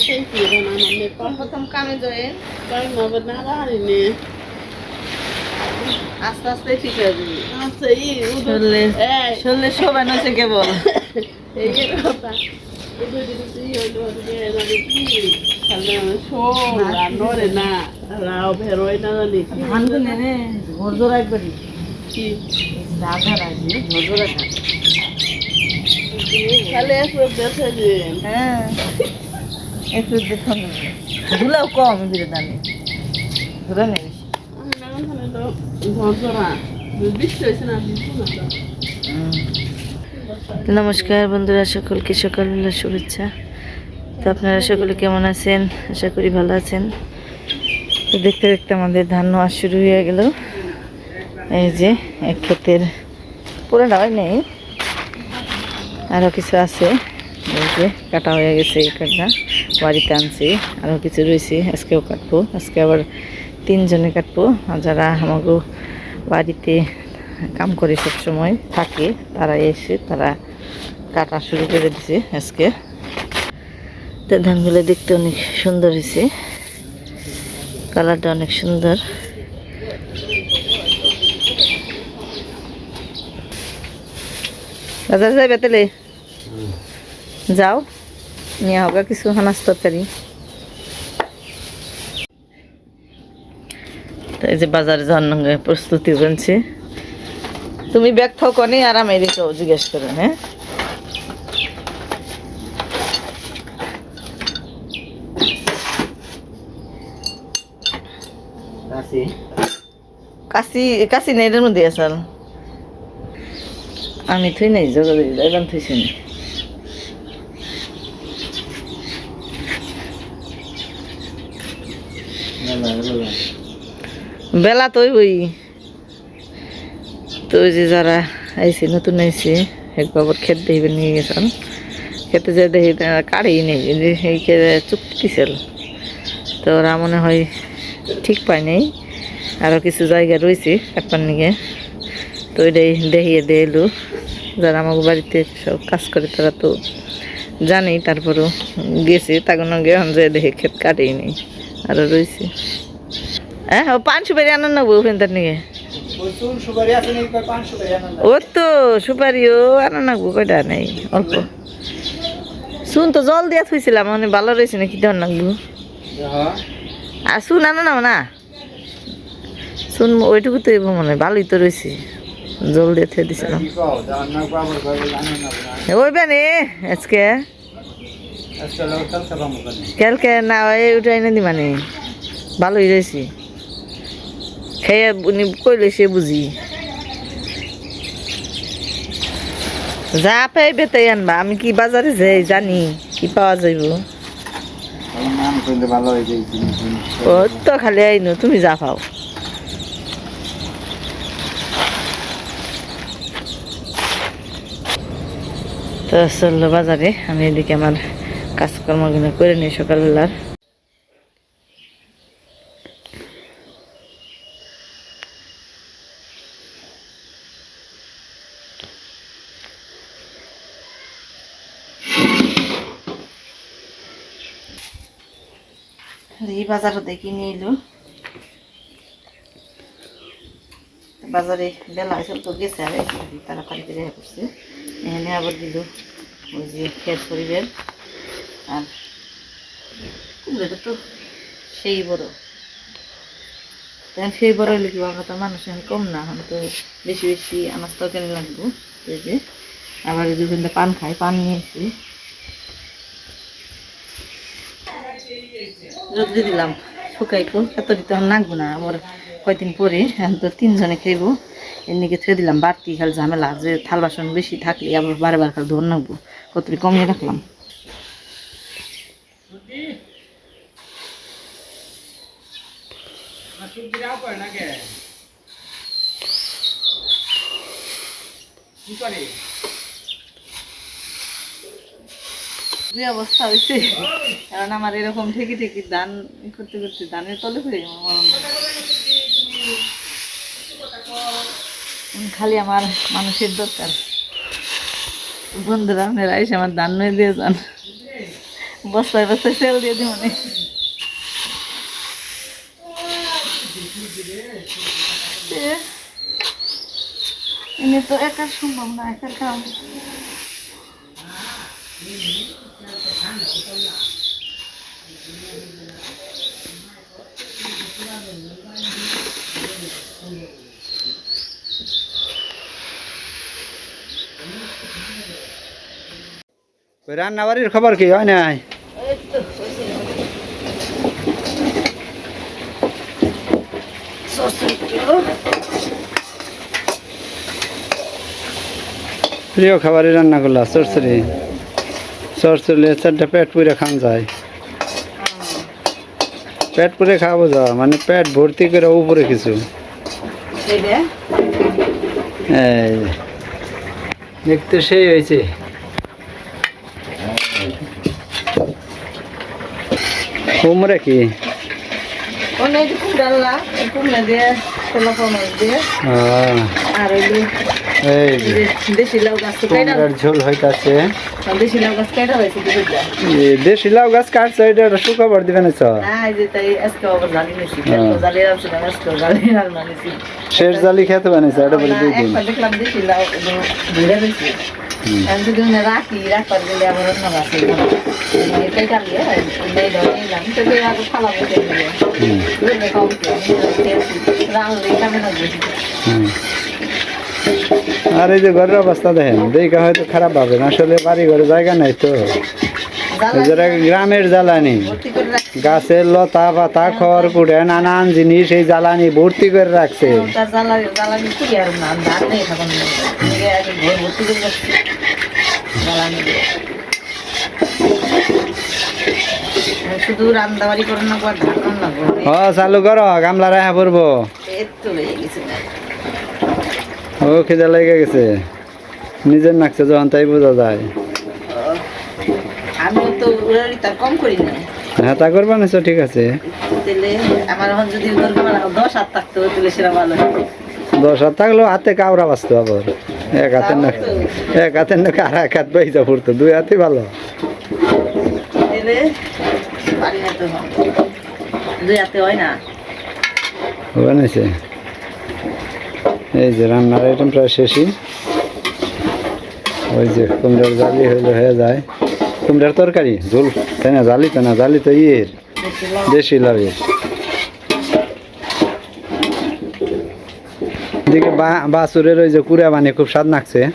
sem tiro, não, não me pão botar um caminho do ele, vai não vai nada né. আস্তে আস্তে ঠিক হয়ে যাবে Nossa, aí, o do শরীরে É, শরীরে শোভা নছে কেবল এই কথা এই যে যে না না না ধান গুনে রে ঝোর ঝোর কি রাখা দেখে যে হ্যাঁ একটু দেখুন ধুলাও কম দিলে দানে ধুলা নেই নমস্কার বন্ধুরা সকলকে সকালবেলা শুভেচ্ছা। তো আপনারা সকলে কেমন আছেন? আশা করি ভালো আছেন। তো দেখতে দেখতে আমাদের ধান নেওয়া শুরু হয়ে গেল। এই যে এক ক্ষেতের পুরোটা হয় নেই। আরও কিছু আছে। কাটা হয়ে গেছে এই কাটা। বাড়িতে আনছি। আরও কিছু রয়েছে, আজকেও কাটবো। আজকে আবার তিনজনে কাটবো। যারা আমাকে বাড়িতে কাম করে সবসময় থাকে, তারা এসে তারা কাটা শুরু করে দিছে আজকে। তো ধানগুলো দেখতে অনেক সুন্দর হয়েছে। কালারটা অনেক সুন্দর। বাজার যাবে তাহলে যাও নিয়ে হোক কিছু হানাস তরকারি। তো এই যে বাজারে সঙ্গে প্রস্তুতি বলছে। তুমি ব্যাগ থাও কনি আর আমি এদিকেও জিজ্ঞেস করেন হ্যাঁ? কাশি? কাশি নেই এটার মধ্যে আসাল। আমি থুই নাই জগৎ এবার থুইছি না বেলা তো ওই তো যে যারা আইছে নতুন আইছে এক বাবর খেত দেখবে নিয়ে গেছেন। খেতে যে দেখি কাড়েই নেই এই খেতে চুক্তিছিল তো ওরা মনে হয় ঠিক পায় নাই। আরও কিছু জায়গা রয়েছে কাটপার নিয়ে তো ওইটাই দেখিয়ে এলো। যারা আমার বাড়িতে সব কাজ করে, তারা তো জানেই, তারপরও গেছে। তখন গেলাম যে দেখে ক্ষেত কাটেই নেই আরও রয়েছে। হ্যাঁ ও পান সুপারি আনন্দ নেব ওখান তার নিয়ে। ও তো সুপারিও আনা নাকবো কয়টা নেই, অল্প। শুন তো জল দিয়া থুইছিলাম মানে ভালো রয়েছে নাকি দেওয়ার নাকবো আর শুন আনো না না? শুন ওইটুকু তো মনে হয়, ভালোই তো রয়েছে। জল দিয়ে থুয়ে দিছিলাম ওই বেনে আজকে। কালকে না এই উঠাই না। দি মানে ভালোই রয়েছে খেয়ে উনি কইলে সে বুঝি যা পাইবে তাই আনবা আমি কি বাজারে যাই জানি কি পাওয়া যাইব। ও তো খালি আইনো তুমি যা পাও। তো চলল বাজারে। আমি এদিকে আমার কাজকর্মগুলো করে নিই সকালবেলার। বাজারও দেখি নিয়ে এলো বাজারে বেলা হয়েছে তো গেছে আর তাড়াতাড়ি করে করছে এখানে আবার দিল ওই যে খের শরীরের আর কুমড়োটা তো সেই বড়। তখন সেই বড় হলে কি আমরা তো মানুষ এখন কম না, এখন তো বেশি বেশি আনাজ তরকারি লাগবো, এই যে। আবার যে পান খাই পান নিয়ে এসে। রোদ্রে দিলাম শুকাইকো এত দিতে লাগবো না, আবার কয়দিন পরে তো তিনজনে খাইবো। এমনিকে থুয়ে দিলাম, বাড়তি খালি ঝামেলা, যে থাল বাসন বেশি থাকলে আবার বারে বার খালি ধর নাকবো কতটি কমিয়ে রাখলাম? অবস্থা হয়েছে কারণ আমার এরকম ঠিকই ধান ই করতে করতে ধানের তলে পড়ে আমার খালি আমার মানুষের দরকার। বন্ধুরা, আপনারা এসে আমার দান নিয়ে দিয়ে যান। বস্তায় বস্তায় সেল দিয়ে দিই মানে এনে তো একার সম্ভব না একার কাম ওই রান্নাবাড়ির খবর কি হয় নাই। প্রিয় খাবারই রান্না করলা সরসরি সরসরি চারটা পেট পুরে খান যায় পেট পুরে খাব যা মানে পেট ভর্তি করে উপরে কিছু। দেখতে সেই হয়েছে কুমড়ে কি? কুমড়া কুমড়া দিয়ে, আর দেশি লাউ গাছ কুমড়ার ঝোল হইতাছে। দেশি লাউ গাছ কাইটা হয়েছে দেশি লাউ গাছ কাটছে এটা শুকাবার দিবে না না। হ্যাঁ। রান্না নিয়েছি। শেষ জালি খেতে বানিয়েছে এটা বলে দিয়ে দিন। দেখলাম দেশি লাউ আমি রাখি, রাখবার গেলে আবার অন্য এটাই নিলাম, তো। আর এই যে ঘরের অবস্থা দেখেন দেখা হয়তো খারাপ পাবেন আসলে বাড়ি ঘরে জায়গা নাই তো। গ্রামের জ্বালানি। গাছের লতা পাতা খড় কুড়ে নানান জিনিস এই জ্বালানি ভর্তি করে রাখছে। চালু করো গামলা রাখা পড়ব। ও খিদে লেগে গেছে। নিজের নাকছে যখন তাই বোঝা যায়। আমিও তো কম করি না। হ্যাঁ তা করবা না ঠিক আছে। আমার এখন যদি দশ হাত থাকতো তাহলে সেটা ভালো দশ হাত থাকলেও হাতে কাউরা বাঁচতো আবার। এক হাতের না এক হাতের না আর এক হাত বাইজা পড়তো দুই হাতে ভালো। দুই হাতে হয় না? বানিয়েছে এই যে রান্নার আইটেম প্রায় শেষই। ওই যে কুমড়ার জালি হইলে হয়ে যায়। কুমড়ার তরকারি, ঝোল। তাই জালি তো না জালি তো ইয়ের, দেশি লাউয়ের। এদিকে বা- বাছুরের ওই যে কুড়া বানিয়ে খুব স্বাদ লাগছে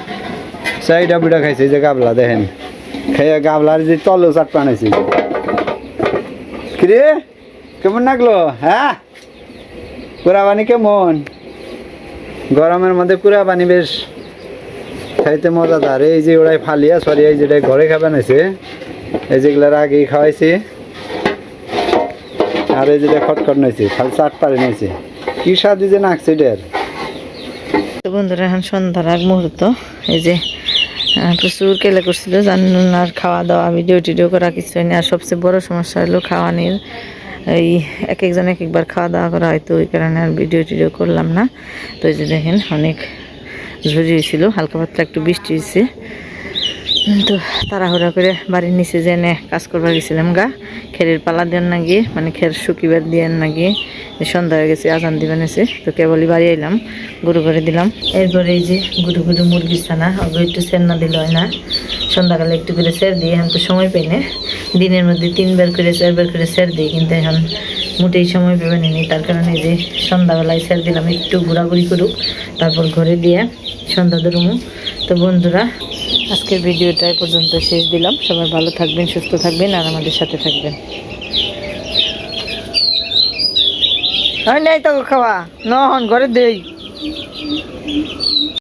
চাইটা বিড়া খাইছে যে গাবলা দেখেন। খেয়ে গাবলার যে তলো চাট বানাইছে। কিরে, কেমন লাগল? হ্যাঁ? কুড়া বানি কেমন? গরমের মধ্যে কুড়া বানি বেশ খাইতে মজাদার এই যে ওরাই ফালিয়া সরি এই যেটা ঘরে খাবে নাইছে, এই যেগুলার আগেই খাওয়াইছে। আর এই যেটা খটখট নাইছে, খালি চাট পারে নাইছে। কি স্বাদ যে নাকছে তো বন্ধুরা, এখন সন্ধ্যার আগ মুহূর্ত। এই যে প্রচুর কেলে করছিল, জানুন আর খাওয়া দাওয়া ভিডিও টিডিও করা কিছু হয়নি আর সবচেয়ে বড় সমস্যা হলো খাওয়ানির। এই এক একজন এক একবার খাওয়া দাওয়া করা হয়তো ওই কারণে আর ভিডিও টিডিও করলাম না। তো এই যে দেখেন, অনেক ঝুড়ি হয়েছিল হালকা পাতলা একটু বৃষ্টি হয়েছে তো তাড়াহুড়া করে বাড়ির নিচে জেনে কাজ করবার গেছিলাম গা, খেরের পালা দেন না গিয়ে মানে খের শুকিবার দিয়ে না গিয়ে সন্ধ্যা হয়ে গেছে, আজান দিবেন এসে তো কেবলই বাড়ি এলাম গরু করে দিলাম। এরপরে এই যে গুরু গুরু মুরগির ছানা ওগুলো একটু সের না দিলে হয় না। সন্ধ্যাকালে একটু করে সের দিই, এখন তো সময় পাই না। দিনের মধ্যে তিনবার করে, চারবার করে সের দিই, কিন্তু এখন মোটেই সময় পাবেন নি তার কারণে এই যে সন্ধ্যাবেলায় সের দিলাম, একটু ঘোরাঘুরি করুক, তারপর ঘরে দিয়ে সন্ধ্যা তো বন্ধুরা, আজকের ভিডিওটা পর্যন্ত শেষ দিলাম। সবাই ভালো থাকবেন, সুস্থ থাকবেন, আর আমাদের সাথে থাকবেন। হয় নাই তো খাওয়া। নহন ঘরে দেই।